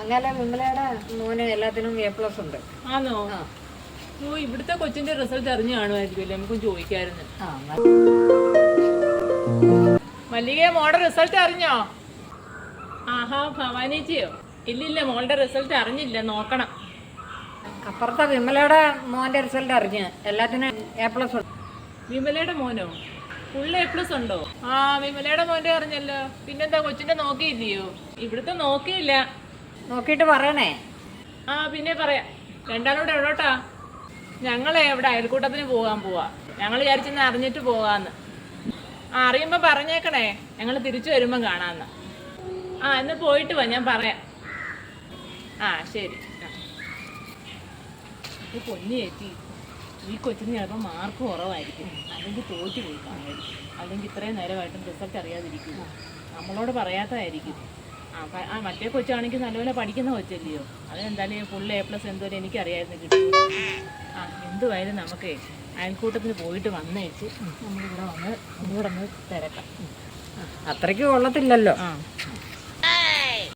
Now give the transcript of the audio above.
അങ്ങനെ വിമലയുടെ മോന് എല്ലാത്തിനും എ പ്ലസ് ഉണ്ട്. ആണോ. ഓ ഇവിടുത്തെ കൊച്ചിന്റെ റിസൾട്ട് അറിഞ്ഞു കാണുമായിരിക്കും അല്ലേ നമുക്ക് ചോദിക്കായിരുന്നു. മല്ലിക മോളുടെ റിസൾട്ട് അറിഞ്ഞോ? ആഹാ ഭവാനേച്ചിയോ ഇല്ലില്ല മോളുടെ റിസൾട്ട് അറിഞ്ഞില്ല. നോക്കണം. അപ്പുറത്തെ വിമലയുടെ മോന്റെ റിസൾട്ട് അറിഞ്ഞ്. എല്ലാത്തിനും എ പ്ലസ് ഉണ്ട്. വിമലയുടെ മോനോ? ഫുൾ എ പ്ലസ് ഉണ്ടോ? ആ വിമലയുടെ മോന്റെ അറിഞ്ഞല്ലോ പിന്നെന്താ കൊച്ചിന്റെ നോക്കിയില്ലയോ? ഇവിടുത്തെ നോക്കിയില്ല. നോക്കിയിട്ട് പറയണേ. ആ പിന്നെ പറയാം. രണ്ടാളൂടെ എവിടോട്ടാ? ഞങ്ങളെ ഇവിടെ അയൽക്കൂട്ടത്തിന് പോകാൻ പോവാ. ഞങ്ങൾ വിചാരിച്ചെന്ന് അറിഞ്ഞിട്ട് പോകാന്ന്. ആ അറിയുമ്പോ പറഞ്ഞേക്കണേ. ഞങ്ങൾ തിരിച്ചു വരുമ്പം കാണാന്ന്. ആ എന്ന് പോയിട്ട് വാ ഞാൻ പറയാം. ആ ശരി. പൊന്നി ചേച്ചി ഈ കൊച്ചിന് ചിലപ്പോൾ മാർക്ക് കുറവായിരിക്കും. അല്ലെങ്കിൽ തോറ്റു പോയി കാണുമായിരിക്കും അല്ലെങ്കിൽ ഇത്രയും നേരമായിട്ടും റിസൾട്ട് അറിയാതിരിക്കും. നമ്മളോട് പറയാത്തതായിരിക്കും. ആ മറ്റേ കൊച്ചാണെങ്കിൽ നല്ലപോലെ പഠിക്കുന്ന കൊച്ചല്ലയോ? അതെന്തായാലും ഫുൾ എ പ്ലസ് എന്തോലും എനിക്കറിയായിരുന്നു കിട്ടും ആ എന്തുമായാലും നമുക്ക് അയൽക്കൂട്ടത്തിന് പോയിട്ട് വന്നേച്ച് നമ്മളിവിടെ വന്ന് ഒന്നുകൂടെ ഒന്ന് തിരക്കാം. അത്രയ്ക്ക് കൊള്ളത്തില്ലല്ലോ. ആ.